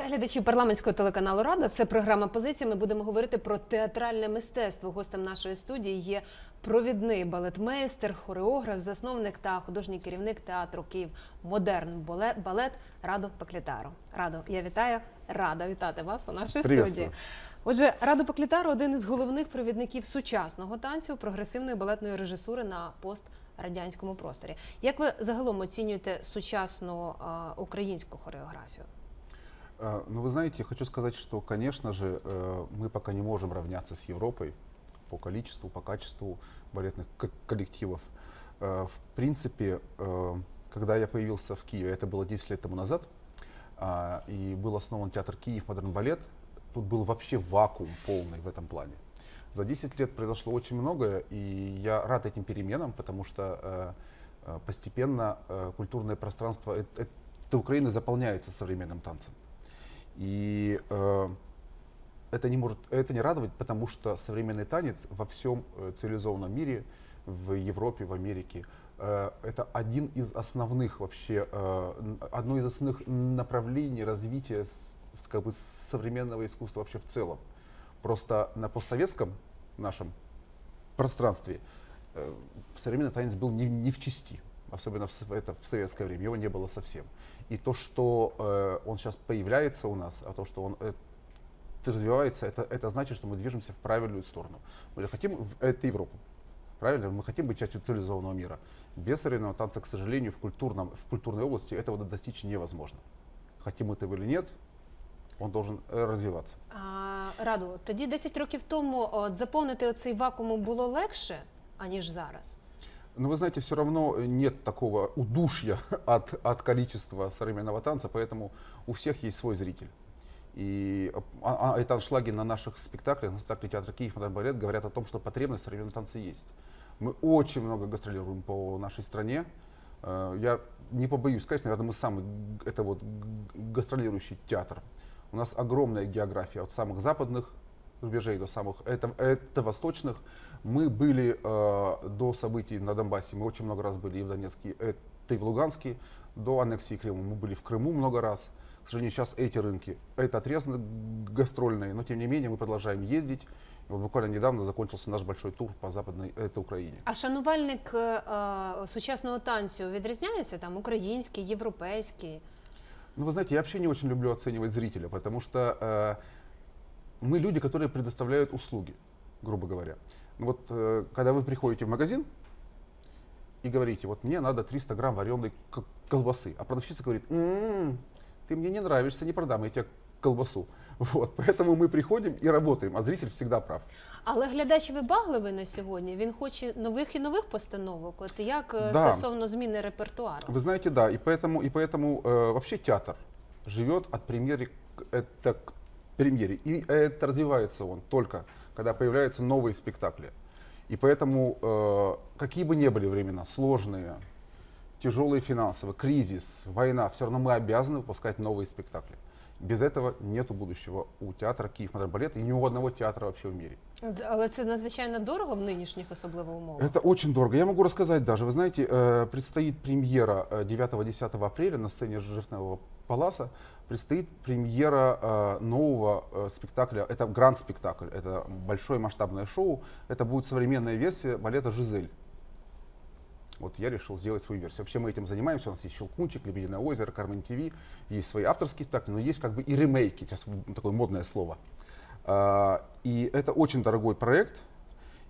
Вітаю глядачів парламентського телеканалу Рада. Це програма Позиція. Ми будемо говорити про театральне мистецтво. Гостем нашої студії є провідний балетмейстер, хореограф, засновник та художній керівник театру Київ Модерн балет Радо Паклітаро. Радо, я вітаю, рада вітати вас у нашій студії. Отже, Радо Паклітаро один із головних провідників сучасного танцю, прогресивної балетної режисури на пострадянському просторі. Як ви загалом оцінюєте сучасну а, українську хореографію? А, Ну, вы знаете, я хочу сказать, что, конечно же, э, мы пока не можем равняться с Европой по количеству, по качеству балетных ко- коллективов. Э, В принципе, э, когда я появился в Киеве, это было 10 лет тому назад, а, и был основан театр Киев Модерн Балет, тут был вообще вакуум полный в этом плане. За 10 лет произошло очень многое, и я рад этим переменам, потому что постепенно культурное пространство этой Украины заполняется современным танцем. И э, это, не может, это не радовать, потому что современный танец во всем э, цивилизованном мире, в Европе, в Америке, э, это один из основных вообще, э, одно из основных направлений развития с- как бы, современного искусства вообще в целом. Просто на постсоветском нашем пространстве э, современный танец был не, не в части, особенно в, с- это в советское время, его не было совсем. И то, что э, он сейчас появляется у нас, а то, что он э, развивается, это, это значит, что мы движемся в правильную сторону. Мы же хотим в это Европу. Правильно? Мы хотим быть частью цивилизованного мира. Без современного танца, к сожалению, в, культурном, в культурной области этого достичь невозможно. Хотим мы этого или нет, он должен э, развиваться. А, Раду, тоді 10 років тому от, заповнити оцей вакуум було легше, аніж зараз. Но вы знаете, все равно нет такого удушья от, от количества современного танца, поэтому у всех есть свой зритель. И а, а, это аншлаги на наших спектаклях, на спектакле театра Киев Модерн Балет говорят о том, что потребность в современном танце есть. Мы очень много гастролируем по нашей стране. Э, Я не побоюсь сказать, наверное, мы самый это вот гастролирующий театр. У нас огромная география от самых западных рубежей до самых это, это восточных. Мы были э, до событий на Донбассе, мы очень много раз были и в Донецке, это и в Луганске, до аннексии Крыма мы были в Крыму много раз. К сожалению, сейчас эти рынки, это отрезаны г- гастрольные, но тем не менее мы продолжаем ездить. И вот буквально недавно закончился наш большой тур по западной это Украине. А шанувальник е, е, сучасного танцю відрізняється там український, європейський. Ну, вы знаете, я вообще не очень люблю оценивать зрителя, потому что э, мы люди, которые предоставляют услуги, грубо говоря. Ну Вот э, когда вы приходите в магазин и говорите, вот мне надо 300 грамм вареной к- колбасы, а продавщица говорит, «М, ты мне не нравишься, не продам я тебе колбасу. Вот, поэтому мы приходим и работаем, а зритель всегда прав. Але глядач вибагливий на сьогодні. Він хоче нових і нових постановок. От як е, Да. стосовно зміни репертуару? Вы знаете, да, и поэтому, и поэтому э, вообще театр живет от премьеры к, это, к премьере. И это развивается он только, когда появляются новые спектакли. И поэтому, э, какие бы ни были времена, сложные, тяжелые финансово, кризис, война, все равно мы обязаны выпускать новые спектакли. Без этого нету будущего у театра Киев Модерн Балет и ни у одного театра вообще в мире. Але це надзвичайно дорого в нинішніх особливо умовах. Это очень дорого. Я могу рассказать даже. Вы знаете, э, предстоит премьера э, 9-10 апреля на сцене Жифтного Паласа. Предстоит премьера э, нового э, спектакля. Это гранд-спектакль. Это большое масштабное шоу. Это будет современная версия балета «Жизель». Вот я решил сделать свою версию. Вообще мы этим занимаемся. У нас есть «Щелкунчик», «Лебединое озеро», «Кармен ТВ». Есть свои авторские спектакли, но есть как бы и ремейки. Сейчас такое модное слово. А, И это очень дорогой проект.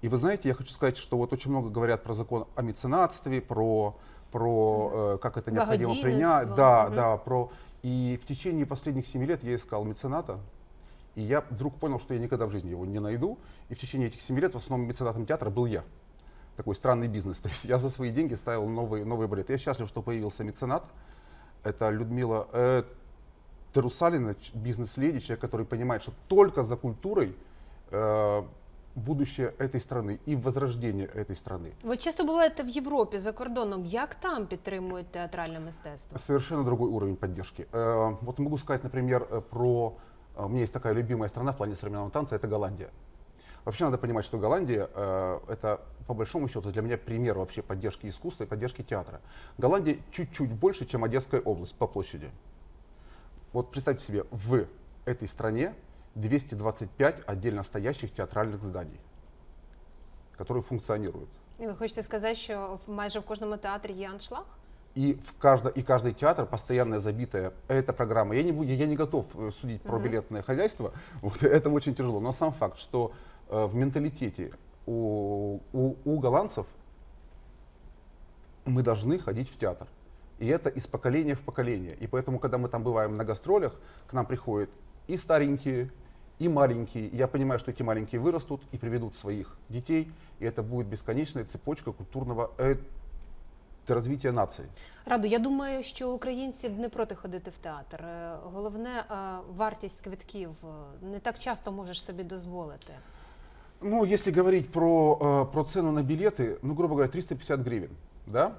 И вы знаете, я хочу сказать, что вот очень много говорят про закон о меценатстве, про, про э, как это необходимо принять. Да, Мгм. да, про... И в течение последних семи лет я искал мецената, и я вдруг понял, что я никогда в жизни его не найду. И в течение этих семи лет в основном меценатом театра был я. Такой странный бизнес. То есть я за свои деньги ставил новые, новые балеты. Я счастлив, что появился меценат. Это Людмила э, Тарусалина, ч- бизнес-леди, человек, который понимает, что только за культурой э, будущее этой страны и возрождение этой страны. Ви часто буваєте в Європі за кордоном. Як там підтримують театральне мистецтво? Совершенно другой уровень поддержки. Э, Вот могу сказать, например, э, про... э, У меня есть такая любимая страна в плане современного танца, это Голландия. Вообще надо понимать, что Голландия э, это по большому счету для меня пример вообще поддержки искусства и поддержки театра. Голландия чуть-чуть больше, чем Одесская область по площади. вот представьте себе, в этой стране 225 отдельно стоящих театральных зданий, которые функционируют. І ви хочете сказати, що в майже в кожному театрі є аншлаг? И, в каждо, и каждый театр постоянно забитая эта программа. Я не, буду, я не готов э, судить про билетное хозяйство, вот, это очень тяжело. Но сам факт, что э, в менталитете у, у, у голландцев мы должны ходить в театр. И это из поколения в поколение. И поэтому, когда мы там бываем на гастролях, к нам приходят и старенькие, и маленькие. И я понимаю, что эти маленькие вырастут и приведут своих детей. И это будет бесконечная цепочка культурного э, развития нации. Раду, я думаю, що українці б не проти ходити в театр. Е, Головне е, вартість квитків. Е, Не так часто можеш собі дозволити. Ну, если говорить про, э, про цену на билеты, ну, грубо говоря, 350 гривен, да?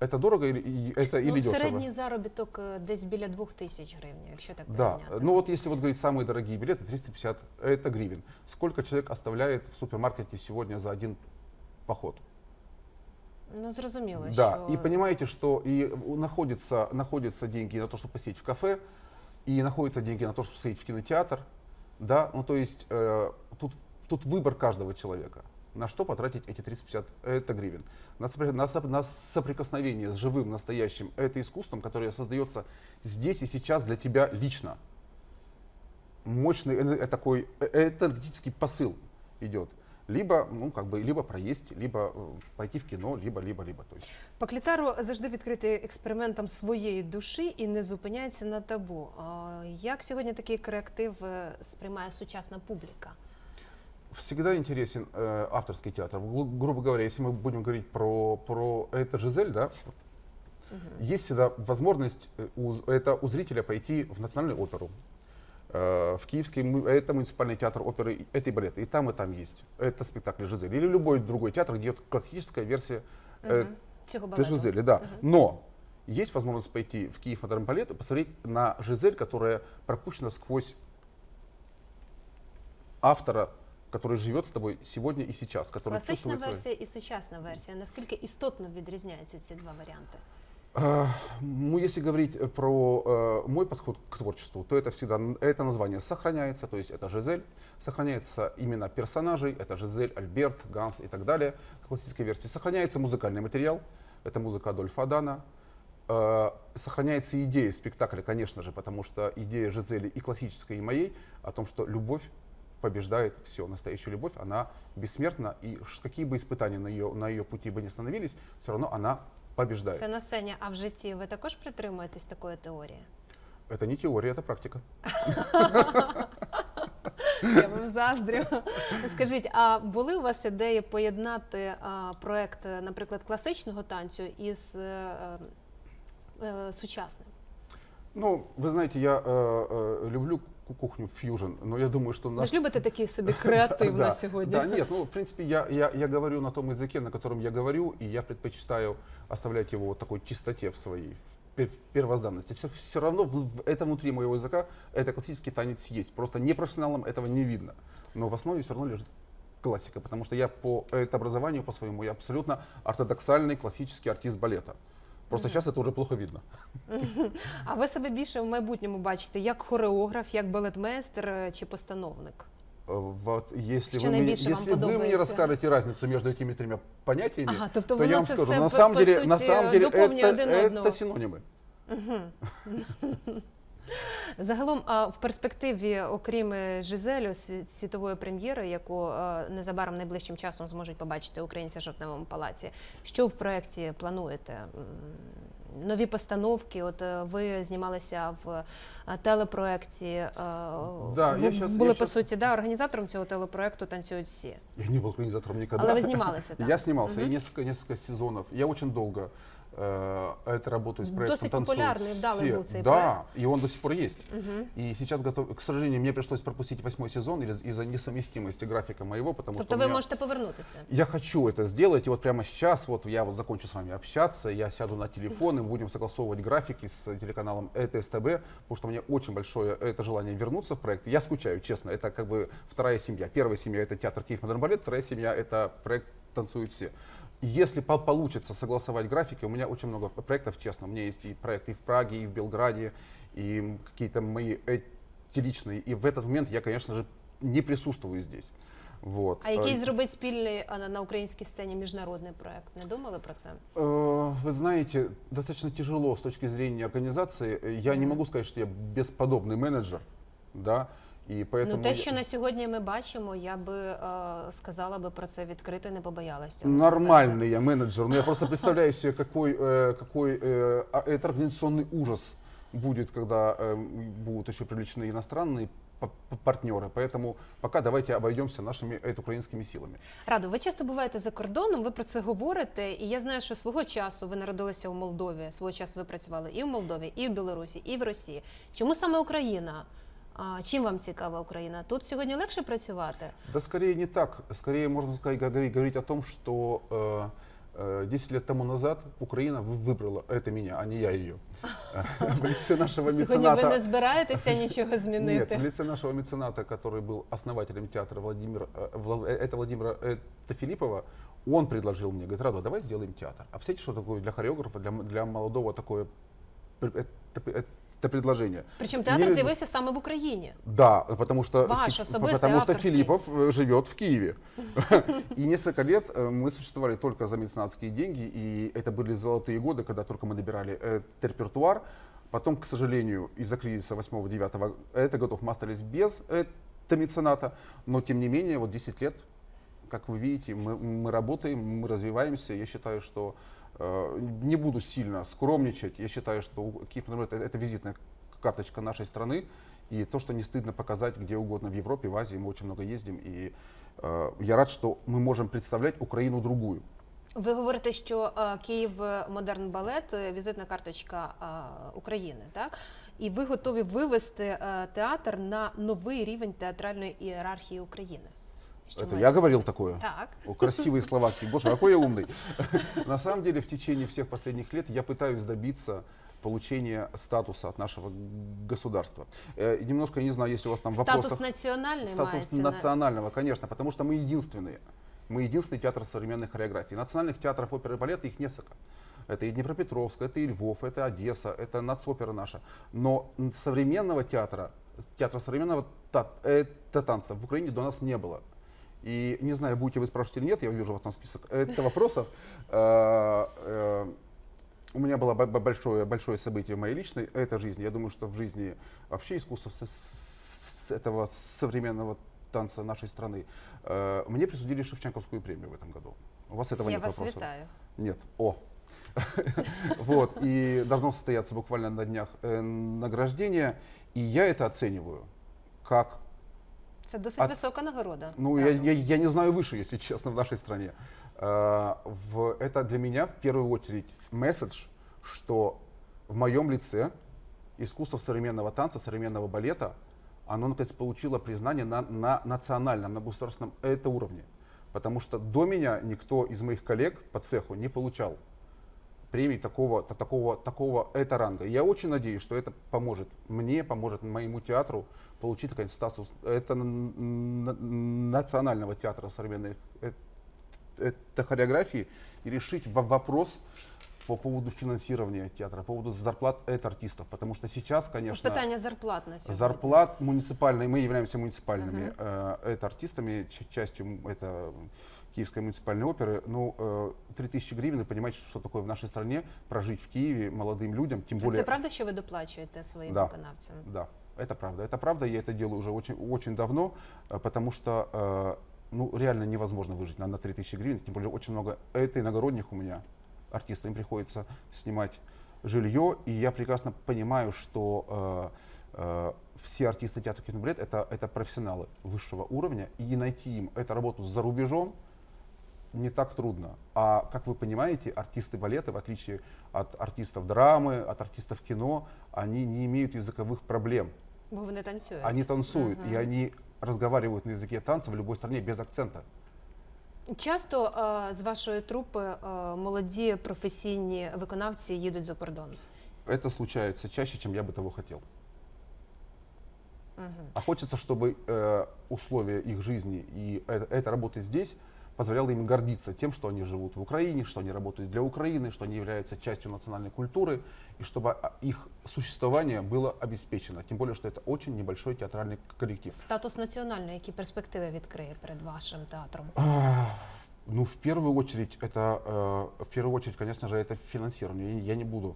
Это дорого или, и- это, или ну, дешево? середній заробіток е, десь біля двох тисяч гривень, якщо так Да, порівняти. ну вот если вот говорить самые дорогие билеты, 350 это гривен. Сколько человек оставляет в супермаркете сегодня за один поход? Ну, зрозуміло, Да, що и понимаете, что и у- находятся, находятся деньги на то, чтобы посидеть в кафе, и находятся деньги на то, чтобы сходить в кинотеатр, да, ну то есть э, тут, тут выбор каждого человека. На что потратить эти 350 это гривен? На, сопри- на соп- на соприкосновение с живым, настоящим, это искусством, которое создается здесь и сейчас для тебя лично. Мощный эне- э, такой э, энергетический посыл идет. Либо, ну, как бы, либо проесть, либо э, пойти в кино, либо, либо, либо. То есть Паклітару завжди відкритий експериментом своєї душі і не зупиняється на табу. А Як сьогодні такий креатив е, сприймає сучасна публіка? Всегда интересен э, авторский театр. Гру- грубо говоря, если мы будем говорить про, про это Жизель, да, есть всегда возможность э, у, это у зрителя пойти в национальную оперу, э, в Киевский, это муниципальный театр оперы, это и балет, и там, и там есть. Это спектакль Жизель. Или любой другой театр, где классическая версия э, балету. Жизели, да. Но есть возможность пойти в Киев на балет и посмотреть на Жизель, которая пропущена сквозь автора, который живет с тобой сегодня и сейчас, который Класична чувствует свои- версія і сучасна версія. Наскільки істотно відрізняються ці два варіанти? А, Ну, если говорить э, про э, мой подход к творчеству, то это всегда н- это название сохраняется, то есть это Жизель, сохраняется имена персонажей, это Жизель, Альберт, Ганс и так далее, в классической версии. Сохраняется музыкальный материал, это музыка Адольфа Адана. Э, сохраняется идея спектакля, конечно же, потому что идея Жизели и классической, и моей о том, что любовь побеждает все. Настоящая любовь, она бессмертна, и ш- какие бы испытания на ее, на ее пути бы не становились, все равно она побеждает. Це на сцені, а в житті ви також притримуєтесь такої теорії? Это не теория, это практика. Я вам заздрю. Скажіть, а були у вас ідеї поєднати а, проект, е, наприклад, класичного танцю із е, е, сучасним? Ну, вы знаете, я э, э, люблю ку- кухню фьюжн, но я думаю, что Ви наш... ж любите такий собі креатив на Да, сьогодні? Да, нет, ну, в принципе, я, я, я говорю на том языке, на котором я говорю, и я предпочитаю оставлять его вот такой чистоте в своей в первозданности. Все, все равно в, в- это внутри моего языка, это классический танец есть. Просто непрофессионалам этого не видно. Но в основе все равно лежит классика, потому что я по это образованию по своему, я абсолютно ортодоксальный классический артист балета. Просто сейчас это уже плохо видно. А ви себе більше в майбутньому бачите як хореограф, як балетмейстер е, чи постановник? Э, Вот если Что вы, мне, наибольше вам если вы мне подобается? расскажете разницу между этими тремя понятиями, Ага, тобто то я воно вам це скажу, все на по- самом по деле, на суті, самом деле доповнює это, один это одного. синонимы. Загалом, а в перспективі, окрім е, Жизелю, світової прем'єри, яку е, незабаром найближчим часом зможуть побачити українці в жовтневому палаці, що в проєкті плануєте? Нові постановки, от е, ви знімалися в телепроєкті, е, Да, я щас- були я по щас- суті да, організатором цього телепроєкту танцюють всі. Я не был организатором никогда. Але ви знімалися там. Я снимался, я Мгм. несколько, несколько сезонов. Я долго э, это работаю с проектом Досить «Танцуют популярный, вдалый все». был цей Да, и он до сих пор есть. Мгм. И сейчас готов. К сожалению, мне пришлось пропустить восьмой сезон из- из-за несовместимости графика моего, потому Тобто что ви меня- можете повернутися. Я хочу это сделать, и вот прямо сейчас, вот я вот закончу с вами общаться, я сяду на телефон, и будем согласовывать графики с телеканалом ЭТСТБ, потому что у меня очень большое это желание вернуться в проект. Я скучаю, честно, это как бы вторая семья. Первая семья это театр Киев Модерн Балет, вторая семья это проект танцуют все. И если по- получится согласовать графики, у меня очень много проектов, честно. У меня есть и проекты и в Праге, и в Белграде, и какие-то мои эти личные. И в этот момент я, конечно же, не присутствую здесь. Вот. А який Э, зробить спільний а, на, на українській сцені міжнародний проект? Не думали про це? Э, Вы знаете, достаточно тяжело с точки зрения организации. Э, Я не могу сказать, что я бесподобный менеджер, да, и поэтому... ну те, я- що на сьогодні ми бачимо, я би е, сказала би про це відкрито і не побоялась цього сказати. Нормальный я менеджер, но я просто представляю себе, какой, э, какой э, а- это организационный ужас будет, когда э, будут еще привлечены иностранные п- п- партнеры. Поэтому пока давайте обойдемся нашими это, украинскими силами. Радо, ви часто буваєте за кордоном, ви про це говорите, і я знаю, що свого часу ви народилися у Молдові, свого часу ви працювали і в Молдові, і в Білорусі, і в Росії. Чому саме Україна? А, чим вам цікава Україна? Тут сьогодні легше працювати? Да скорее не так. Скорее можно сказать, говорить, говорить о том, что э, э, 10 лет тому назад Украина вы- выбрала это меня, а не я ее. В лице нашего Сьогодні ви не мецената... збираєтеся нічого Нет, змінити. в лице нашего мецената, который был основателем театра Владимира, э, Вла- э, это Владимира э, Филиппова, он предложил мне, говорит, Радо, давай сделаем театр. А представляете, что такое для хореографа, для, м- для молодого такое пр- это, это предложение? Причому театр Нельзя- з'явився саме в Україні. Да, потому что, Ваш особистый, потому что авторский. Филиппов э, живет в Киеве. И несколько лет э, мы существовали только за меценатские деньги, и это были золотые годы, когда только мы набирали э, репертуар. Потом, к сожалению, из-за кризиса 8-9 это готов мы остались без этого мецената, но тем не менее, вот 10 лет, как вы видите, мы, мы работаем, мы развиваемся. Я считаю, что э, не буду сильно скромничать. Я считаю, что у- Киев например, это, это визитная карточка нашей страны. И то, что не стыдно показать где угодно в Европе, в Азии, мы очень много ездим. И э, я рад, что мы можем представлять Украину другую. Ви говорите, що е, Київ Модерн Балет е, візитна карточка е, України, так? І ви готові вивести е, театр на новий рівень театральної ієрархії України. Що Это мається я на говорил увазі? такое? Так. О, красивые словаки. Боже, какой я умный. На самом деле, в течение всех последних лет я пытаюсь добиться получения статуса от нашего государства. Э, и немножко, я не знаю, если у вас там вопросы. Статус національний Статус мається. на- национального, конечно, потому что мы единственные. Мы единственный театр современной хореографии. Национальных театров оперы и балета их несколько. Это и Днепропетровск, это и Львов, это Одесса, это нацопера наша. Но м, современного театра, театра современного та- это танца в Украине до нас не было. И не знаю, будете вы спрашивать или нет, я вижу у вас там список это вопросов. Э, э, У меня было бо- бо- большое, большое событие в моей личной это жизни. Я думаю, что в жизни вообще искусства с- этого современного танца нашей страны. Э, Мне присудили Шевченковскую премию в этом году. У вас этого Я нет вас вопросов? вітаю. Нет. О. Вот. И должно состояться буквально на днях награждение. И я это оцениваю как Це досить А ц- висока нагорода. ну, я, я, я не знаю выше, если честно, в нашей стране. Э, в- это для меня в первую очередь месседж, что в моем лице искусство современного танца, современного балета, оно, наконец, получило признание на, на национальном, на государственном это уровне. Потому что до меня никто из моих коллег по цеху не получал премий такого, та- такого, такого это ранга. Я очень надеюсь, что это поможет мне, поможет моему театру получить наконец, статус это национального театра современной э, это хореографии и решить во- вопрос по поводу финансирования театра, по поводу зарплат это артистов. Потому что сейчас, конечно, Питання зарплат на сьогодні. зарплат муниципальные, мы являемся муниципальными э, это артистами, ч- частью м- это Киевской муниципальной оперы. Ну, э, 3000 гривен, и понимаете, что такое в нашей стране прожить в Киеве молодым людям, тем А более... Це правда, що ви доплачуєте своїм Да. виконавцям? Да, это правда. Это правда, я это делаю уже очень, очень давно, э, потому что э, ну, реально невозможно выжить на, на 3000 гривен, тем более очень много это иногородних у меня артистов, им приходится снимать жилье, и я прекрасно понимаю, что э, э, все артисты театра кино балет это, это профессионалы высшего уровня, и найти им эту работу за рубежом не так трудно. А как вы понимаете, артисты балета, в отличие от артистов драмы, от артистов кино, они не имеют языковых проблем. Бо вони танцюють. Они танцуют, Мгм. и они разговаривают на языке танца в любой стране без акцента. Часто е, з вашої трупи е, молоді професійні виконавці їдуть за кордон. Это случается чаще, чем я бы того хотел. Мгм. А хочется, чтобы э, условия их жизни и э- эта работа здесь позволяло им гордиться тем, что они живут в Украине, что они работают для Украины, что они являются частью национальной культуры, и чтобы а, их существование было обеспечено. Тем более, что это очень небольшой театральный коллектив. Статус національної, які перспективи відкриє перед вашим театром? А, Ну, в первую очередь, это, э, в первую очередь, конечно же, это финансирование. Я- Я не буду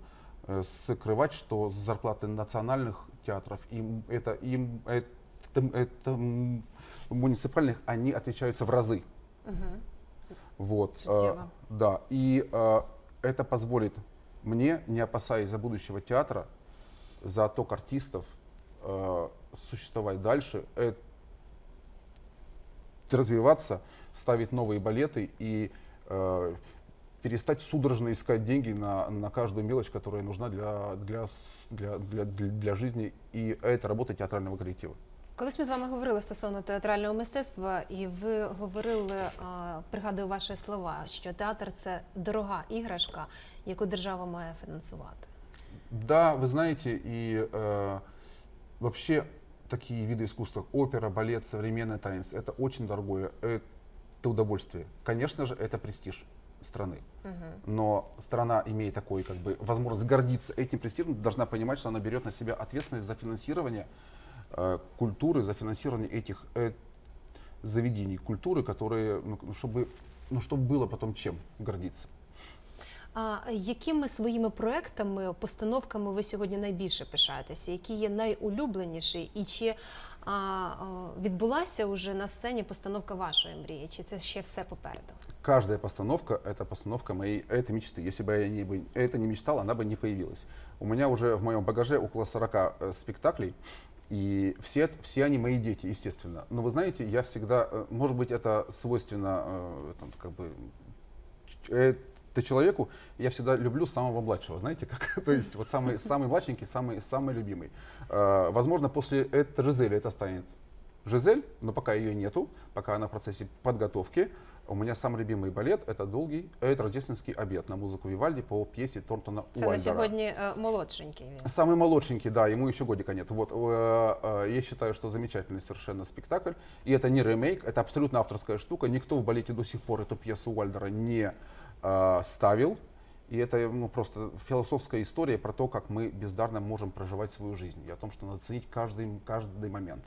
э, скрывать, что зарплаты национальных театров, им, это, им, это, это м, муниципальных, они отличаются в разы. Угу. Вот, Сутево. да, и э, это позволит мне, не опасаясь за будущего театра, за отток артистов, э, существовать дальше, э, развиваться, ставить новые балеты и э, перестать судорожно искать деньги на, на каждую мелочь, которая нужна для, для, для, для, для жизни. И это работа театрального коллектива. Колись ми з вами говорили стосовно театрального мистецтва, і ви говорили, а, пригадую ваші слова, що театр це дорога іграшка, яку держава має фінансувати. Да, вы знаете, и э, вообще такие виды искусства, опера, балет, современный танец, это очень дорогое, это удовольствие. Конечно же, это престиж страны. Но страна, имея такой, как бы, возможность гордиться этим престижем, должна понимать, что она берет на себя ответственность за финансирование э, культуры, за финансирование этих э, заведений культуры, которые, ну, чтобы, ну, чтобы было потом чем гордиться. А якими своїми проектами, постановками ви сьогодні найбільше пишаєтеся? Які є найулюбленіші? І чи а, а, відбулася вже на сцені постановка вашої мрії? Чи це ще все попереду? Каждая постановка – это постановка моей этой мечты. Если бы я не, бы, это не мечтал, она бы не появилась. У меня уже в моем багаже около 40 э, спектаклей, И все, все они мои дети, естественно. Но вы знаете, я всегда, э, может быть, это свойственно э, там, как бы, ч- это человеку, я всегда люблю самого младшего, знаете, как, то есть вот самый, самый младшенький, самый, самый любимый. Э, возможно, после это Жизели это станет Жизель, но пока ее нету, пока она в процессе подготовки. У меня самый любимый балет это долгий, это рождественский обед на музыку Вивальди по пьесе Тортона Це на Уайльдера. сьогодні е, молодшенький він. Самый молодшенький, да, ему еще годика нет. Вот, э, э, я считаю, что замечательный совершенно спектакль. И это не ремейк, это абсолютно авторская штука. Никто в балете до сих пор эту пьесу Уальдера не э, ставил. И это ну, просто философская история про то, как мы бездарно можем проживать свою жизнь. И о том, что надо ценить каждый, каждый момент.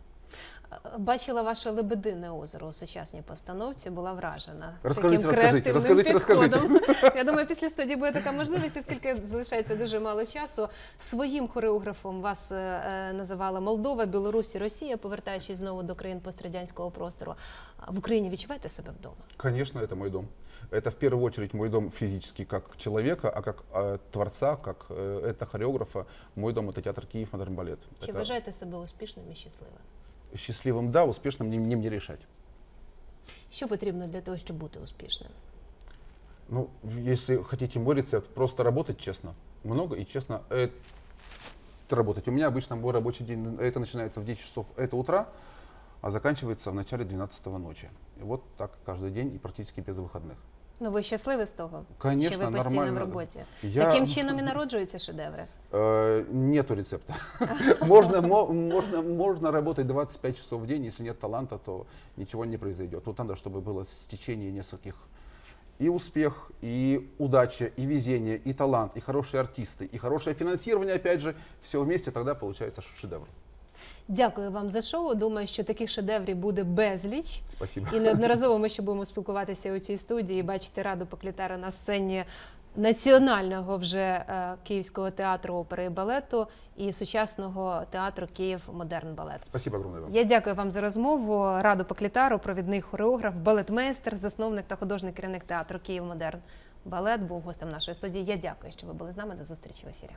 Е, Бачила ваше лебедине озеро у сучасній постановці, була вражена Розкажіть, таким розкажіть, креативним розкажіть, розкажіть. підходом. Я думаю, після студії буде така можливість, оскільки залишається дуже мало часу. Своїм хореографом вас е, е, називала Молдова, Білорусь і Росія, повертаючись знову до країн пострадянського простору. А В Україні відчуваєте себе вдома? Конечно, это мой дом. Это в первую очередь мой дом физически как человека, а как э, творца, как э, это хореографа. Мой дом это театр Киев Модерн Балет. Чи Это вважаєте себе успішним і щасливим? Счастливым, да, успешным не, не мне решать. Що потрібно для того, щоб бути успішним? Ну, если хотите мой рецепт, просто работать честно. Много и честно э, работать. У меня обычно мой рабочий день, это начинается в 10 часов это утра, а заканчивается в начале 12 ночи. И вот так каждый день и практически без выходных. Ну ви щасливі з того, Конечно, що ви постійно в нормально. роботі? Я- Таким чином і народжуються шедеври. Э, нету рецепта. можно, мо- можно, можно работать 25 часов в день, если нет таланта, то ничего не произойдет. Тут надо, чтобы было стечение нескольких и успех, и удача, и везение, и талант, и хорошие артисты, и хорошее финансирование, опять же, все вместе, тогда получается шедевр. Дякую вам за шоу. Думаю, що таких шедеврів буде безліч. Спасибо. І неодноразово ми ще будемо спілкуватися у цій студії і бачити раду Поклітара на сцені національного вже е, Київського театру опери і балету і сучасного театру Київ Модерн Балет. Спасибо огромное вам. Я дякую вам за розмову. Раду Поклітару, провідний хореограф, балетмейстер, засновник та художній керівник театру Київ Модерн Балет був гостем нашої студії. Я дякую, що ви були з нами. До зустрічі в ефірі.